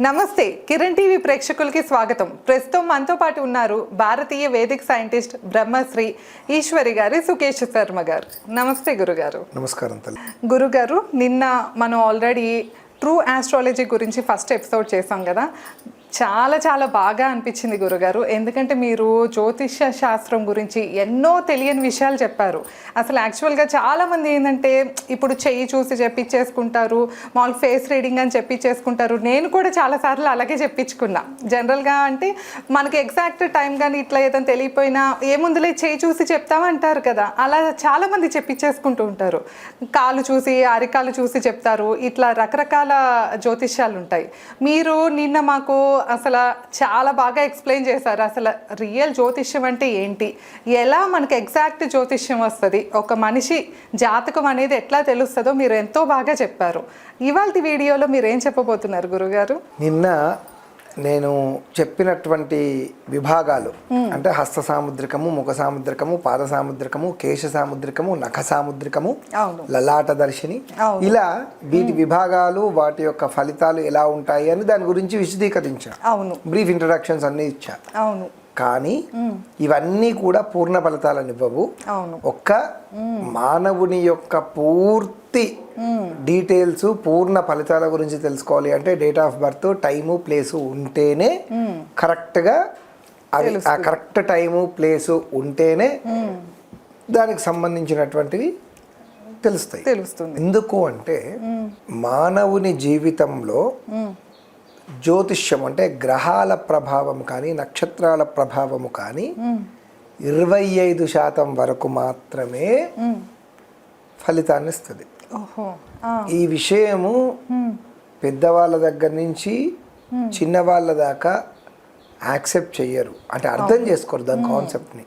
నమస్తే కిరణ్ టీవీ ప్రేక్షకులకి స్వాగతం. ప్రస్తుతం మనతో పాటు ఉన్నారు భారతీయ వేదిక్ సైంటిస్ట్ బ్రహ్మశ్రీ ఈశ్వరి గారి సుకేష్ శర్మ గారు. నమస్తే గురుగారు. నమస్కారం గురుగారు నిన్న మనం ఆల్రెడీ ట్రూ ఆస్ట్రాలజీ గురించి ఫస్ట్ ఎపిసోడ్ చేసాం కదా. చాలా చాలా బాగా అనిపించింది గురుగారు. ఎందుకంటే మీరు జ్యోతిష్య శాస్త్రం గురించి ఎన్నో తెలియని విషయాలు చెప్పారు. అసలు యాక్చువల్గా చాలామంది ఏంటంటే ఇప్పుడు చెయ్యి చూసి చెప్పించేసుకుంటారు మామూలు ఫేస్ రీడింగ్ అని చెప్పించేసుకుంటారు. నేను కూడా చాలాసార్లు అలాగే చెప్పించుకున్నా. జనరల్గా అంటే మనకి ఎగ్జాక్ట్ టైం కానీ ఇట్లా ఏదైనా తెలియపోయినా ఏముందులే చేయి చూసి చెప్తామంటారు కదా. అలా చాలామంది చెప్పించేసుకుంటూ ఉంటారు. కాలు చూసి అరికాలు చూసి చెప్తారు. ఇట్లా రకరకాల జ్యోతిష్యాలు ఉంటాయి. మీరు నిన్న మాకు అసలు చాలా బాగా ఎక్స్ప్లెయిన్ చేశారు. అసలు రియల్ జ్యోతిష్యం అంటే ఏంటి? ఎలా మనకి ఎగ్జాక్ట్ జ్యోతిష్యం వస్తుంది? ఒక మనిషి జాతకం అనేది ఎట్లా తెలుస్తుందో మీరు ఎంతో బాగా చెప్పారు. ఇవాళ వీడియోలో మీరు ఏం చెప్పబోతున్నారు గురుగారు? నిన్న నేను చెప్పినటువంటి విభాగాలు అంటే హస్త సాముద్రికము ముఖ సాముద్రికము పాద సాముద్రికము కేశ సాముద్రికము నఖ సాముద్రికము లలాట దర్శిని. ఇలా వీటి విభాగాలు వాటి యొక్క ఫలితాలు ఎలా ఉంటాయి అని దాని గురించి విశదీకరించా. అవును. బ్రీఫ్ ఇంట్రడక్షన్స్ అన్ని ఇచ్చా. అవును. కానీ ఇవన్నీ కూడా పూర్ణ ఫలితాలను ఇవ్వవు. ఒక్క మానవుని యొక్క పూర్తి డీటెయిల్స్ పూర్ణ ఫలితాల గురించి తెలుసుకోవాలి అంటే date of birth time place ఉంటేనే కరెక్ట్గా అది ఆ కరెక్ట్ టైము ప్లేసు ఉంటేనే దానికి సంబంధించినటువంటివి తెలుస్తాయి. తెలుస్తుంది. ఎందుకు అంటే మానవుని జీవితంలో జ్యోతిష్యం అంటే గ్రహాల ప్రభావం కానీ నక్షత్రాల ప్రభావము కానీ ఇరవై ఐదు శాతం వరకు మాత్రమే ఫలితాన్ని ఇస్తుంది. ఈ విషయము పెద్దవాళ్ళ దగ్గర నుంచి చిన్నవాళ్ళ దాకా యాక్సెప్ట్ చెయ్యరు. అంటే అర్థం చేసుకోరు దాని కాన్సెప్ట్ని.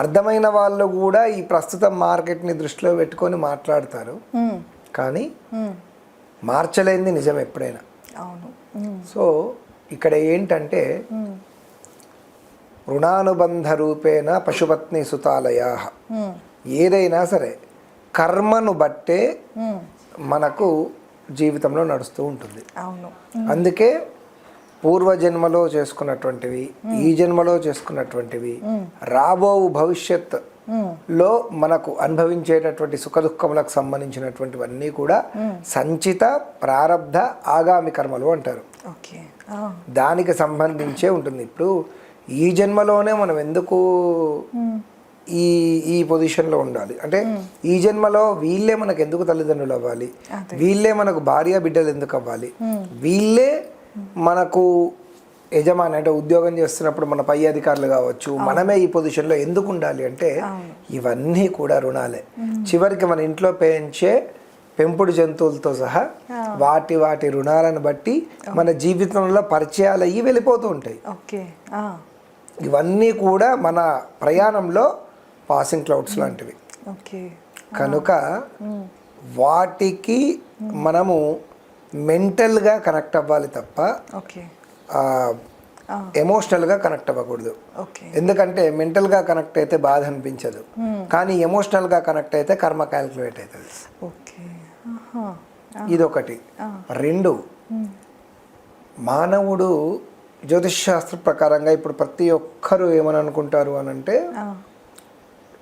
అర్థమైన వాళ్ళు కూడా ఈ ప్రస్తుతం మార్కెట్ని దృష్టిలో పెట్టుకొని మాట్లాడతారు. కానీ మార్చలేనిది నిజం ఎప్పుడైనా. అవును. సో ఇక్కడ ఏంటంటే రుణానుబంధ రూపేణ పశుపత్ని సుతాలయా. ఏదైనా సరే కర్మను బట్టే మనకు జీవితంలో నడుస్తూ ఉంటుంది. అవును. అందుకే పూర్వజన్మలో చేసుకున్నటువంటివి ఈ జన్మలో చేసుకున్నటువంటివి రాబో భవిష్యత్ లో మనకు అనుభవించేటటువంటి సుఖదుఖములకు సంబంధించినటువంటివన్నీ కూడా సంచిత ప్రారబ్ధ ఆగామి కర్మలు అంటారు. దానికి సంబంధించే ఉంటుంది. ఇప్పుడు ఈ జన్మలోనే మనం ఎందుకు ఈ ఈ పొజిషన్లో ఉండాలి? అంటే ఈ జన్మలో వీళ్ళే మనకు ఎందుకు తల్లిదండ్రులు అవ్వాలి? వీళ్ళే మనకు భార్య బిడ్డలు ఎందుకు అవ్వాలి? వీళ్ళే మనకు యజమాని అంటే ఉద్యోగం చేస్తున్నప్పుడు మన పై అధికారులు కావచ్చు మనమే ఈ పొజిషన్లో ఎందుకు ఉండాలి అంటే ఇవన్నీ కూడా రుణాలే. చివరికి మన ఇంట్లో పెంచే పెంపుడు జంతువులతో సహా వాటి వాటి రుణాలను బట్టి మన జీవితంలో పరిచయాలు అయ్యి వెళ్ళిపోతూ ఉంటాయి. ఇవన్నీ కూడా మన ప్రయాణంలో పాసింగ్ క్లౌడ్స్ లాంటివి. ఓకే. కనుక వాటికి మనము మెంటల్గా కనెక్ట్ అవ్వాలి తప్ప ఓకే. ఎమోషనల్గా కనెక్ట్ అవ్వకూడదు. ఓకే. ఎందుకంటే మెంటల్గా కనెక్ట్ అయితే బాధ అనిపించదు. కానీ ఎమోషనల్గా కనెక్ట్ అయితే కర్మ క్యాల్కులేట్ అవుతుంది. ఇదొకటి. రెండు. మానవుడు జ్యోతిష్ శాస్త్ర ప్రకారంగా ఇప్పుడు ప్రతి ఒక్కరూ ఏమని అనుకుంటారు అని అంటే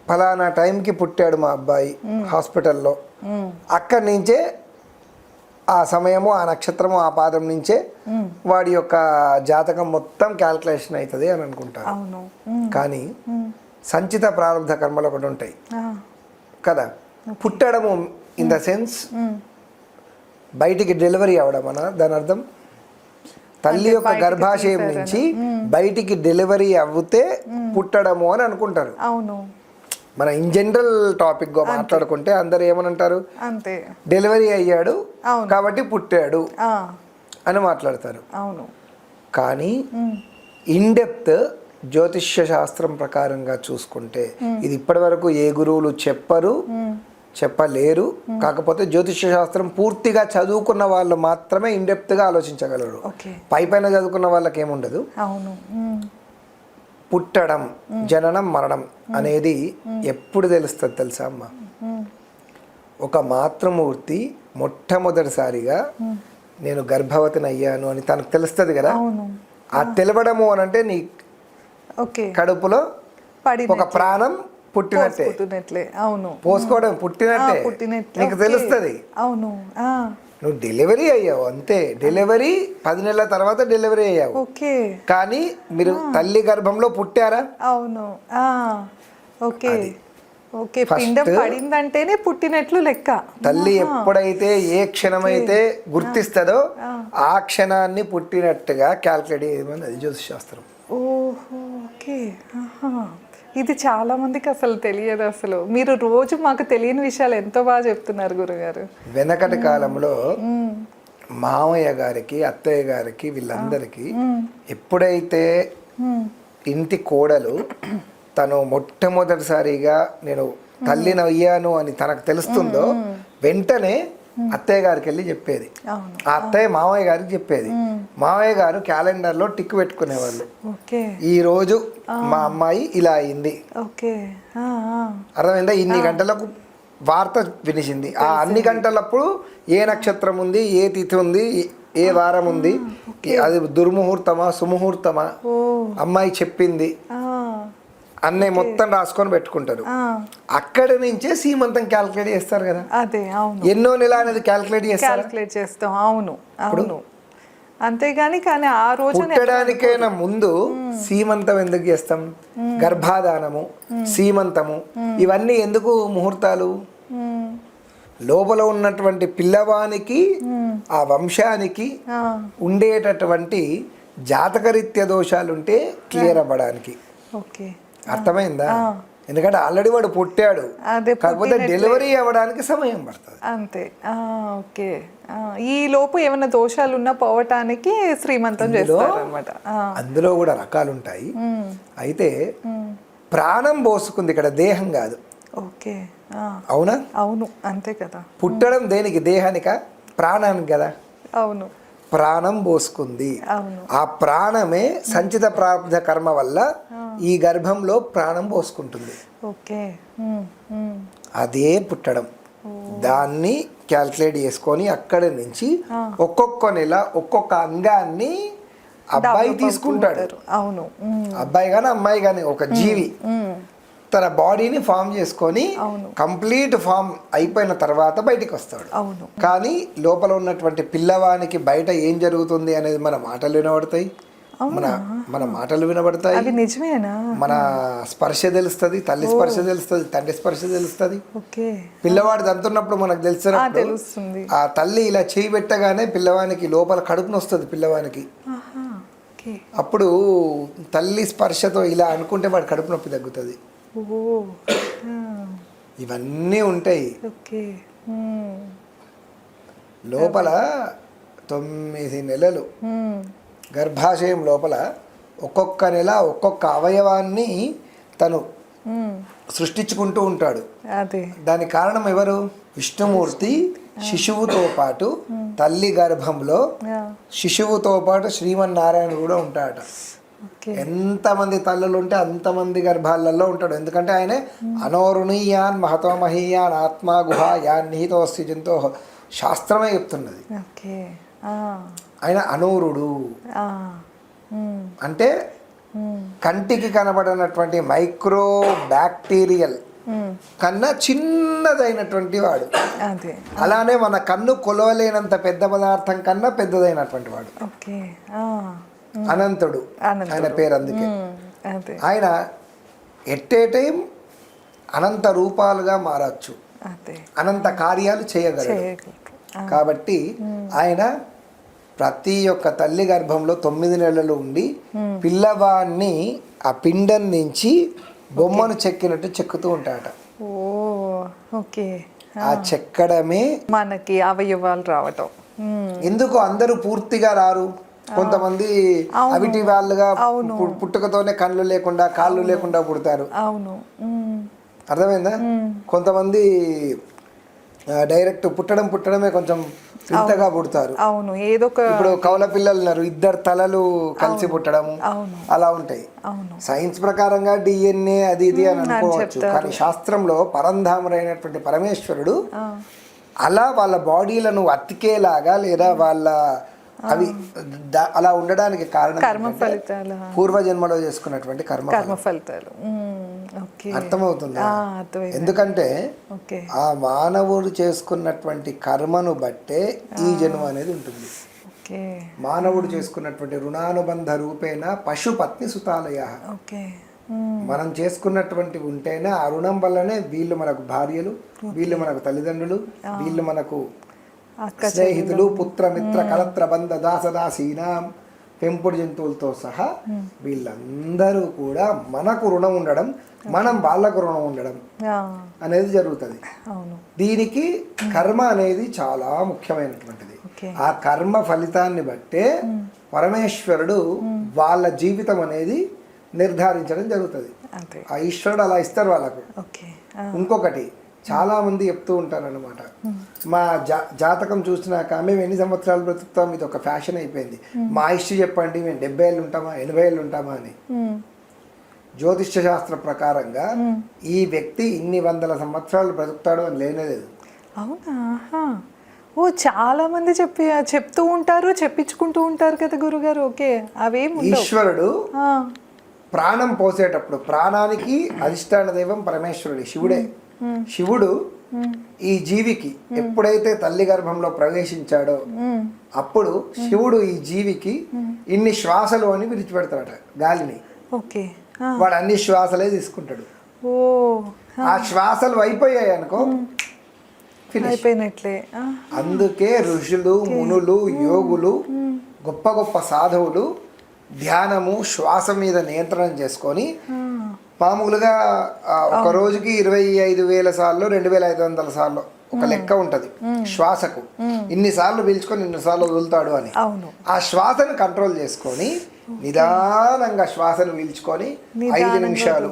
ఫలానా టైంకి పుట్టాడు మా అబ్బాయి హాస్పిటల్లో. ఉమ్, అక్కడి నుంచే ఆ సమయము ఆ నక్షత్రము ఆ పాదం నుంచే వాడి యొక్క జాతకం మొత్తం క్యాల్కులేషన్ అవుతుంది అని అనుకుంటారు. కానీ సంచిత ప్రారంభ కర్మలు ఒకటి ఉంటాయి. కదా? పుట్టడము ఇన్ ద సెన్స్ బయటికి డెలివరీ అవడం అన్న దాని అర్థం? తల్లి యొక్క గర్భాశయం నుంచి బయటికి డెలివరీ అవుతే పుట్టడము అని అనుకుంటారు. అవును. మన ఇన్ జనరల్ టాపిక్గా మాట్లాడుకుంటే అందరు ఏమనంటారు? అంతే. డెలివరీ అయ్యాడు. కాబట్టి పుట్టాడు అని మాట్లాడతారు. అవును. కానీ ఇన్ డెప్త్ జ్యోతిష్య శాస్త్రం ప్రకారంగా చూసుకుంటే ఇది ఇప్పటివరకు ఏ గురువులు చెప్పరు చెప్పలేరు. కాకపోతే జ్యోతిష్య శాస్త్రం పూర్తిగా చదువుకున్న వాళ్ళు మాత్రమే ఇన్గా ఆలోచించగలరు. పై పైన చదువుకున్న వాళ్ళకి ఏముండదు అవును పుట్టడం జననం మరణం అనేది ఎప్పుడు తెలుస్తుంది తెలుసా అమ్మ? ఒక మాతృమూర్తి మొట్టమొదటిసారిగా నేను గర్భవతిని అయ్యాను అని తనకు తెలుస్తుంది కదా? ఆ తెలవడము అని అంటే నీ ఓకే. కడుపులో పడి ఒక ప్రాణం పుట్టినట్టే. పుట్టినట్లే అవును. పోసుకోవడం పుట్టినట్టే. నీకు. తెలుస్తుంది. అవును. నువ్వు డెలివరీ అయ్యావు అంతే. డెలివరీ పది నెలల తర్వాత డెలివరీ అయ్యావు. ఓకే. కానీ మీరు తల్లి గర్భంలో పుట్టారా? అవును. ఓకే. ఓకే పిండం పడిందంటేనే పుట్టినట్లు లెక్క. తల్లి ఎప్పుడైతే ఏ క్షణమైతే గుర్తిస్తుందో ఆ. క్షణాన్ని పుట్టినట్టుగా క్యాల్కులేట్ చేయమని అది జ్యోతిష్ శాస్త్రం. ఓహో ఓకే. ఇది చాలా మందికి అసలు తెలియదు అసలు. మీరు రోజు మాకు తెలియని విషయాలు ఎంతో బాగా చెప్తున్నారు గురుగారు. వెనకటి కాలంలో మామయ్య గారికి అత్తయ్య గారికి వీళ్ళందరికీ ఎప్పుడైతే ఇంటి కోడలు తను మొట్టమొదటిసారిగా నేను తల్లిని అయ్యాను అని తనకు తెలుస్తుందో వెంటనే అత్తయ్య గారికి వెళ్ళి చెప్పేది ఆ అత్తయ్య మామయ్య గారికి చెప్పేది. మామయ్య గారు క్యాలెండర్లో టిక్ పెట్టుకునేవాళ్ళు. ఈ రోజు మా అమ్మాయి ఇలా అయింది. అర్థమైందా? ఇన్ని గంటలకు వార్త వినిసింది. ఆ అన్ని గంటలప్పుడు ఏ నక్షత్రం ఉంది ఏ తిథి ఉంది ఏ- వారం ఉంది అది దుర్ముహూర్తమా సుముహూర్తమా? అమ్మాయి చెప్పింది. అన్నీ మొత్తం రాసుకొని పెట్టుకుంటారు. అక్కడి నుంచే సీమంతం క్యాల్కులేట్ చేస్తారు కదా. అదే అవును. ఎన్నో నెల అనేది క్యాల్కులేట్ చేస్తారు? క్యాలిక్యులేట్ చేస్తాం అవును అవును. అంతేగాని కానీ ఆ రోజు పుట్టడానికైనా ముందు సీమంతం ఎందుకు చేస్తాం? గర్భాధానము సీమంతము ఇవన్నీ ఎందుకు ముహూర్తాలు? లోపల ఉన్నటువంటి పిల్లవానికి ఆ వంశానికి ఉండేటటువంటి జాతకరీత్య దోషాలుంటే క్లియర్ అవ్వడానికి. ఓకే. అర్థమైందా? ఎందుకంటే ఆల్రెడీ వాడు పుట్టాడు. కాకపోతే డెలివరీ అవ్వడానికి సమయం పడుతుంది. అంతే. ఓకే. ఈ లోపు ఏమైనా దోషాలు ఉన్నా పోవటానికి శ్రీమంతం చేస్తారు అనమాట అందులో కూడా రకాలు ఉంటాయి అయితే ప్రాణం పోసుకుంది ఇక్కడ దేహం కాదు. ఓకే. అవునా? అవును. అంతే కదా. పుట్టడం దేనికి? దేహానిక? ప్రాణానికి కదా. అవును. ప్రాణం పోసుకుంది. ఆ ప్రాణమే సంచిత ప్రారంధ కర్మ వల్ల ఈ గర్భంలో ప్రాణం పోసుకుంటుంది. ఓకే. అదే పుట్టడం. దాన్ని క్యాల్కులేట్ చేసుకొని అక్కడి నుంచి ఒక్కొక్క నెల ఒక్కొక్క అంగాన్ని అబ్బాయి తీసుకుంటాడు. అవును. అబ్బాయి కానీ అమ్మాయి కానీ ఒక జీవి. తన బాడీని ఫామ్ చేసుకొని. కంప్లీట్ ఫామ్ అయిపోయిన తర్వాత బయటికి వస్తాడు అవును. కానీ లోపల ఉన్నటువంటి పిల్లవానికి బయట ఏం జరుగుతుంది అనేది మన మాటలు వినబడతాయి. మన మన మాటలు వినబడతాయి. అది నిజమేనా? మన స్పర్శ తెలుస్తుంది తల్లి స్పర్శ తెలుస్తుంది తండ్రి స్పర్శ తెలుస్తుంది. ఓకే. పిల్లవాడు దంతున్నప్పుడు మనకు తెలుస్తుంది. ఆ తల్లి ఇలా చేయి పెట్టగానే పిల్లవానికి లోపల కడుపున వస్తుంది పిల్లవానికి. అప్పుడు తల్లి స్పర్శతో ఇలా అనుకుంటే వాడి కడుపు నొప్పి తగ్గుతుంది. ఇవన్నీ ఉంటాయి. లోపల తొమ్మిది నెలలు. గర్భాశయం లోపల ఒక్కొక్క నెల ఒక్కొక్క అవయవాన్ని తను సృష్టించుకుంటూ ఉంటాడు. దానికి కారణం ఎవరు? విష్ణుమూర్తి శిశువుతో పాటు తల్లి గర్భంలో శిశువుతో పాటు శ్రీమన్నారాయణ కూడా ఉంటాడట. ఓకే. ఎంతమంది తల్లులు ఉంటే అంతమంది గర్భాలలో ఉంటాడు. ఎందుకంటే ఆయన అనోరుణీయాన్ మహతో మహీయాన్ ఆత్మా గుహ యాన్ నిహితోస్తి జంతో. శాస్త్రమే చెప్తున్నది. ఆయన అనూరుడు. అంటే కంటికి కనబడినటువంటి మైక్రో బ్యాక్టీరియల్ కన్నా చిన్నదైనటువంటి వాడు. అలానే మన కన్ను కొలవలేనంత పెద్ద పదార్థం కన్నా పెద్దదైనటువంటి వాడు. అనంతుడు. ఆయన పేరు అందుకే. ఆయన ఎట్ ఏ టైం అనంత రూపాలుగా మారచ్చు. అనంత కార్యాలు చేయగలరు కాబట్టి ఆయన ప్రతి ఒక్క తల్లి గర్భంలో తొమ్మిది నెలలు ఉండి పిల్లవాన్ని ఆ పిండం నుంచి బొమ్మను చెక్కినట్టు చెక్కుతూ ఉంటాడట ఓకే. ఆ చెక్కడమే మనకి అవయవాలు రావటం. ఉమ్, ఎందుకు అందరూ పూర్తిగా రారు? కొంతమంది అవిటి వాళ్ళుగా పుట్టుకతోనే కళ్ళు లేకుండా కాళ్ళు లేకుండా పుడతారు. అవును. ఉమ్, అర్థమైందా? కొంతమంది డైరెక్ట్ పుట్టడం పుట్టడమే కొంచెం వింతగా పుడతారు. అవును ఏదో ఒక ఇప్పుడు కౌల పిల్లలు ఉన్నారు ఇద్దరు తలలు కలిసి పుట్టడం అలా ఉంటాయి. అవును. సైన్స్ ప్రకారంగా డిఎన్ఏ అది ఇది అని అనుకోవచ్చు కానీ శాస్త్రంలో పరంధాముడైనటువంటి పరమేశ్వరుడు అలా వాళ్ళ బాడీలను అతికేలాగా లేదా వాళ్ళ అవి అలా ఉండడానికి కారణం పూర్వజన్మలో చేసుకున్నటువంటి కర్మ కర్మ ఫలితాలు. అర్థమవుతుందా? ఎందుకంటే ఆ మానవుడు చేసుకున్నటువంటి కర్మను బట్టే ఈ జన్మ అనేది ఉంటుంది. మానవుడు చేసుకున్నటువంటి రుణానుబంధ రూపేణ పశుపత్ని సుతాలయ. మనం చేసుకున్నటువంటి ఉంటేనే ఆ రుణం వల్లనే వీళ్ళు మనకు భార్యలు వీళ్ళు మనకు తల్లిదండ్రులు వీళ్ళు మనకు స్నేహితులు పుత్ర మిత్ర కలత్ర బంధ దాసదాసీనాం పెంపుడు జంతువులతో సహా వీళ్ళందరూ కూడా మనకు రుణం ఉండడం మనం వాళ్ళకు రుణం ఉండడం అనేది జరుగుతుంది. దీనికి కర్మ అనేది చాలా ముఖ్యమైనటువంటిది. ఆ కర్మ ఫలితాన్ని బట్టే పరమేశ్వరుడు వాళ్ళ జీవితం అనేది నిర్ధారించడం జరుగుతుంది. ఆ ఈశ్వరుడు అలా ఇస్తారు వాళ్ళకు. ఇంకొకటి చాలా మంది చెప్తూ ఉంటారన్నమాట. మా జా జాతకం చూసినాక మేము ఎన్ని సంవత్సరాలు బ్రతుకుతాం ఇది ఒక ఫ్యాషన్ అయిపోయింది. మా ఇష్ట చెప్పండి మేము డెబ్బై ఏళ్ళు ఉంటామా ఎనభై ఏళ్ళు ఉంటామా అని. మ్మ్. జ్యోతిష్య శాస్త్ర ప్రకారంగా ఈ వ్యక్తి ఇన్ని వందల సంవత్సరాలు బ్రతుకుతాడు అని లేనే లేదు. అవునా. ఓ చాలా మంది చెప్పి చెప్తూ ఉంటారు చెప్పించుకుంటూ ఉంటారు కదా గురుగారు. ఓకే అవేం ఈశ్వరుడు ప్రాణం పోసేటప్పుడు ప్రాణానికి అధిష్టాన దైవం పరమేశ్వరుడు శివుడే. శివుడు ఈ జీవికి ఎప్పుడైతే తల్లి గర్భంలో ప్రవేశించాడో. అప్పుడు శివుడు ఈ జీవికి ఇన్ని శ్వాసలు అని విడిచిపెడతాడట గాలిని. వాడు అన్ని శ్వాసలే తీసుకుంటాడు. ఓ. ఆ శ్వాసలు అయిపోయాయి అనుకో అయిపోయినట్లే. అందుకే ఋషులు మునులు యోగులు గొప్ప గొప్ప సాధువులు ధ్యానము శ్వాస మీద నియంత్రణ చేసుకొని మామూలుగా ఒక రోజుకి ఇరవై ఐదు వేల సార్లు రెండు వేల ఐదు వందల సార్లు ఒక లెక్క ఉంటది. శ్వాసకు. ఇన్ని సార్లు పీల్చుకొని ఇన్ని సార్లు వదులుతాడు అని. ఆ శ్వాసను కంట్రోల్ చేసుకొని నిదానంగా శ్వాసను పీల్చుకొని ఐదు నిమిషాలు.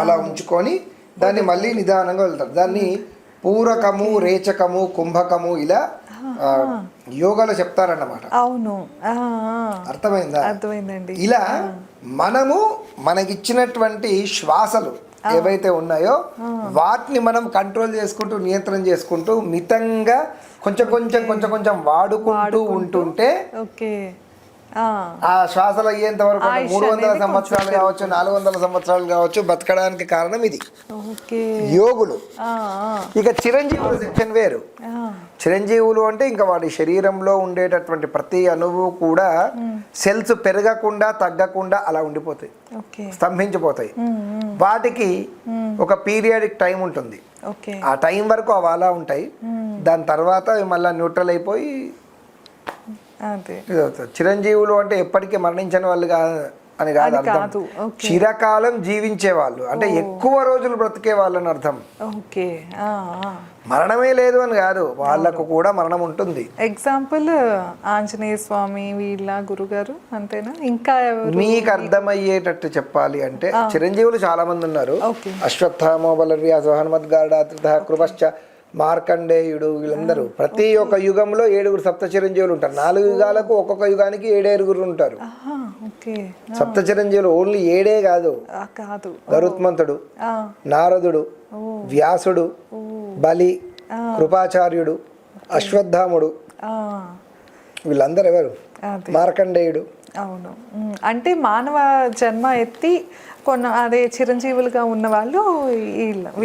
అలా ఉంచుకొని దాన్ని మళ్ళీ నిదానంగా వెళ్తారు దాన్ని పూరకము రేచకము కుంభకము ఇలా యోగాలో చెప్తారన్నమాట. అవును. అర్థమైందా? అర్థమైందండి. ఇలా మనము మనకిచ్చినటువంటి శ్వాసలు ఏవైతే ఉన్నాయో వాటిని మనం కంట్రోల్ చేసుకుంటూ నియంత్రణ చేసుకుంటూ మితంగా కొంచెం కొంచెం కొంచెం కొంచెం వాడుకుంటూ. ఉంటుంటే ఓకే. ఆ, శ్వాసలు అయ్యేంత వరకు మూడు వందల సంవత్సరాలు కావచ్చు నాలుగు వందల సంవత్సరాలు కావచ్చు బతకడానికి కారణం ఇది. యోగులు. ఇక చిరంజీవులు సెక్షన్ వేరు. చిరంజీవులు అంటే ఇంకా వాడి శరీరంలో ఉండేటటువంటి ప్రతి అణువు కూడా సెల్స్ పెరగకుండా తగ్గకుండా అలా ఉండిపోతాయి. స్తంభించిపోతాయి. వాటికి ఒక పీరియాడిక్ టైం ఉంటుంది. ఆ టైం వరకు అవి అలా ఉంటాయి. దాని తర్వాత అవి మళ్ళీ న్యూట్రల్ అయిపోయి చిరంజీవులు అంటే ఎప్పటికీ మరణించని వాళ్ళు కాదు అని కాదు అర్థం. చిరకాలం జీవించే వాళ్ళు. అంటే ఎక్కువ రోజులు బ్రతికే వాళ్ళు అని అర్థం. ఓకే. మరణమే లేదు అని కాదు. వాళ్ళకు కూడా మరణం ఉంటుంది. ఎగ్జాంపుల్ ఆంజనేయ స్వామి వీళ్ళ గురుగారు అంతేనా? ఇంకా మీకు అర్థమయ్యేటట్టు చెప్పాలి అంటే చిరంజీవులు చాలా మంది ఉన్నారు. ఓకే. అశ్వత్థామో బలర్వ్యాసో హనుమద్గాడాత్రిత కృపశ్చ మార్కండేయుడు వీళ్ళందరూ. ప్రతి ఒక్క యుగంలో ఏడుగురు సప్త చిరంజీవులు ఉంటారు. నాలుగు యుగాలకు ఒక్కొక్క యుగానికి ఏడేరుగురు ఉంటారు. సప్త చిరంజీవులు ఓన్లీ ఏడే కాదు. గరుత్మంతుడు నారదుడు వ్యాసుడు బలి కృపాచార్యుడు అశ్వత్థాముడు. వీళ్ళందరూ ఎవరు? మార్కండేయుడు అవును. అంటే మానవ జన్మ ఎత్తి కొన్న అదే చిరంజీవులుగా ఉన్న వాళ్ళు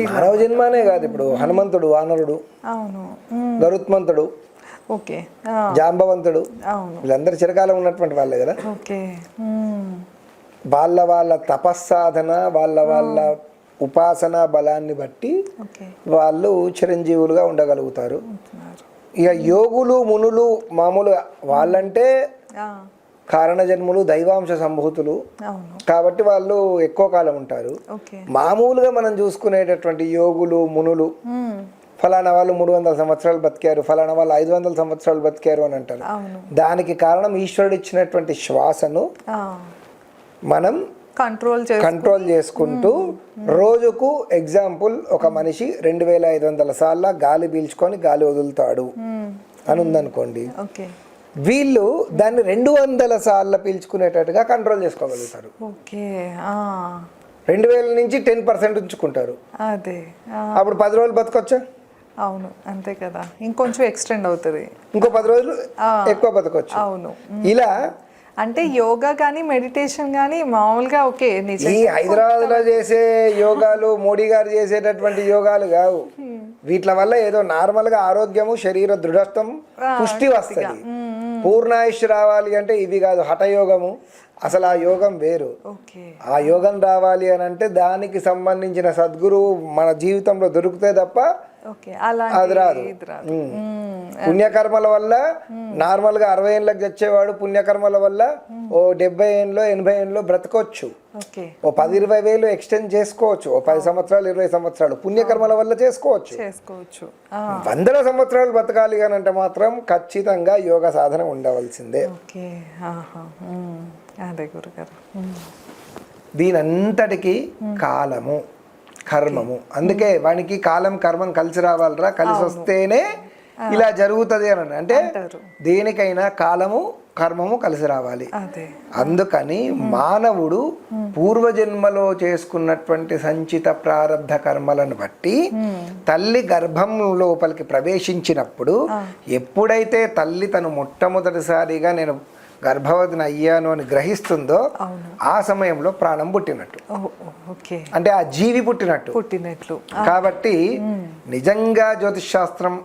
మానవ జన్మనే కాదు ఇప్పుడు. హనుమంతుడు వానరుడు అవును. గరుత్మంతుడు ఓకే. జాంబవంతుడు. అవును. వీళ్ళందరూ చిరకాలం ఉన్నటువంటి వాళ్ళే కదా? ఓకే. వాళ్ళ వాళ్ళ తపస్సాధన వాళ్ళ వాళ్ళ ఉపాసన బలాన్ని బట్టి వాళ్ళు చిరంజీవులుగా ఉండగలుగుతారు. ఇక యోగులు మునులు మామూలుగా వాళ్ళంటే కారణజన్ములు దైవాంశ సంభూతులు. కాబట్టి వాళ్ళు ఎక్కువ కాలం ఉంటారు. మామూలుగా మనం చూసుకునేటటువంటి యోగులు మునులు ఫలానా వాళ్ళు మూడు వందల సంవత్సరాలు బతికారు ఫలానా వాళ్ళు ఐదు వందల సంవత్సరాలు బతికారు అని అంటారు. దానికి కారణం ఈశ్వరుడు ఇచ్చినటువంటి శ్వాసను మనం కంట్రోల్ కంట్రోల్ చేసుకుంటూ రోజుకు ఎగ్జాంపుల్ ఒక మనిషి రెండు వేల ఐదు వందల సార్ల గాలి పీల్చుకొని గాలి వదులుతాడు అని ఉందనుకోండి వీళ్ళు దాన్ని రెండు వందల సార్లు పీల్చుకునేటట్టుగా కంట్రోల్ చేసుకోగలుగుతారు. ఓకే రెండు వేల నుంచి టెన్ పర్సెంట్ ఉంచుకుంటారు. అదే అప్పుడు పది రోజులు బతకొచ్చా? అవును అంతే కదా. ఇంకొంచెం ఎక్స్టెండ్ అవుతుంది. ఇంకో పది రోజులు ఎక్కువ బతకొచ్చు. అవును. ఇలా అంటే యోగా కానీ మెడిటేషన్ కానీ మామూలుగా ఓకే ఈ హైదరాబాద్లో చేసే యోగాలు మోడీ గారు చేసేటటువంటి యోగాలు కావు. వీటి వల్ల ఏదో నార్మల్గా ఆరోగ్యము శరీర దృఢత్వం పుష్టి వస్తుంది. పూర్ణాయుష్ రావాలి అంటే ఇది కాదు హఠయోగము. అసలు ఆ యోగం వేరు. ఓకే. ఆ యోగం రావాలి అని అంటే దానికి సంబంధించిన సద్గురువు మన జీవితంలో దొరికితే తప్ప అది రాదు. పుణ్యకర్మల వల్ల నార్మల్గా అరవై ఏళ్ళకి చచ్చేవాడు పుణ్యకర్మల వల్ల ఓ డెబ్బై ఏళ్ళలో ఎనభై ఏళ్ళలో బ్రతకొచ్చు. ఓ పది ఇరవై వేలు ఎక్స్టెండ్ చేసుకోవచ్చు. ఓ పది సంవత్సరాలు ఇరవై సంవత్సరాలు పుణ్యకర్మల వల్ల చేసుకోవచ్చు. చేసుకోవచ్చు. వందల సంవత్సరాలు బతకాలి అని అంటే మాత్రం ఖచ్చితంగా యోగ సాధన ఉండవలసిందే. అదే గురుగారు. దీనంతటికి కాలము. కర్మము. అందుకే వానికి కాలం కర్మం కలిసి రావాలరా కలిసి వస్తేనే ఇలా జరుగుతుంది అని అంటే దేనికైనా కాలము కర్మము కలిసి రావాలి. అదే. అందుకని మానవుడు పూర్వజన్మలో చేసుకున్నటువంటి సంచిత ప్రారంధ కర్మలను బట్టి తల్లి గర్భం లోపలికి ప్రవేశించినప్పుడు ఎప్పుడైతే తల్లి తను మొట్టమొదటిసారిగా నేను గర్భవతిని అయ్యాను అని గ్రహిస్తుందో ఆ సమయంలో ప్రాణం పుట్టినట్టు. అంటే ఆ జీవి పుట్టినట్టు. పుట్టినట్లు. కాబట్టి నిజంగా జ్యోతిష్ శాస్త్రం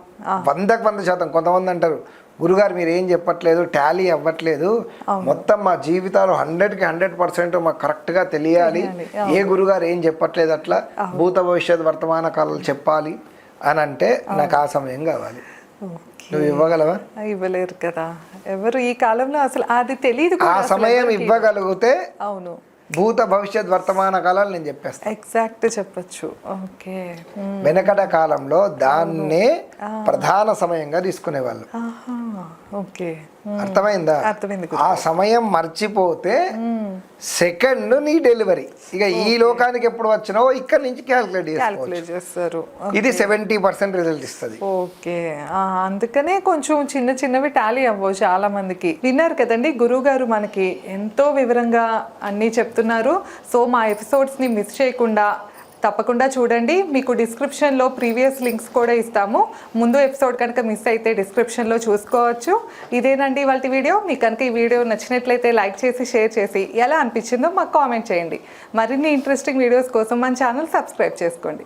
వందకు వంద శాతం కొంతమంది అంటారు గురుగారు మీరు ఏం చెప్పట్లేదు టాలీ అవ్వట్లేదు. మొత్తం మా జీవితాలు హండ్రెడ్కి హండ్రెడ్ పర్సెంట్ మాకు కరెక్ట్గా తెలియాలి. ఏ గురుగారు ఏం చెప్పట్లేదు అట్లా భూత భవిష్యత్ వర్తమాన కాలాలు చెప్పాలి అని అంటే నాకు ఆ సమయం కావాలి. నువ్వు ఇవ్వగలవా? ఇవ్వలేరు కదా. ఎవరు ఈ కాలంలో అసలు అది తెలియదు ఆ సమయం. ఇవ్వగలిగితే అవును. భూత భవిష్యత్ వర్తమాన కాలాలు నేను చెప్పేస్తాను ఎగ్జాక్ట్ చెప్పొచ్చు. ఓకే. వెనకట కాలంలో దాన్నే ప్రధాన సమయంగా తీసుకునేవాళ్ళు. ఓకే. అర్థమైందా? అర్థమైంది ఆ సమయం మర్చిపోతే సెకండ్ నీ డెలివరీ. ఇక ఈ లోకానికి ఎప్పుడు వచ్చినావో ఇక్కడ నుంచి క్యాల్కులేట్ చేస్తారు. ఇది సెవెంటీ పర్సెంట్ రిజల్ట్ ఇస్తుంది. ఓకే. అందుకనే కొంచెం చిన్న చిన్నవి టాలీ అవ్వవు చాలా మందికి. విన్నారు కదండి గురువు గారు మనకి ఎంతో వివరంగా అన్నీ చెప్తున్నారు. సో మా ఎపిసోడ్స్ని మిస్ చేయకుండా తప్పకుండా చూడండి. మీకు డిస్క్రిప్షన్లో ప్రీవియస్ లింక్స్ కూడా ఇస్తాము. ముందు ఎపిసోడ్ కనుక మిస్ అయితే డిస్క్రిప్షన్లో చూసుకోవచ్చు. ఇదేనండి ఇవాళ వీడియో. మీకు కనుక ఈ వీడియో నచ్చినట్లయితే లైక్ చేసి షేర్ చేసి ఎలా అనిపించిందో మాకు కామెంట్ చేయండి. మరిన్ని ఇంట్రెస్టింగ్ వీడియోస్ కోసం మన ఛానల్ సబ్స్క్రైబ్ చేసుకోండి.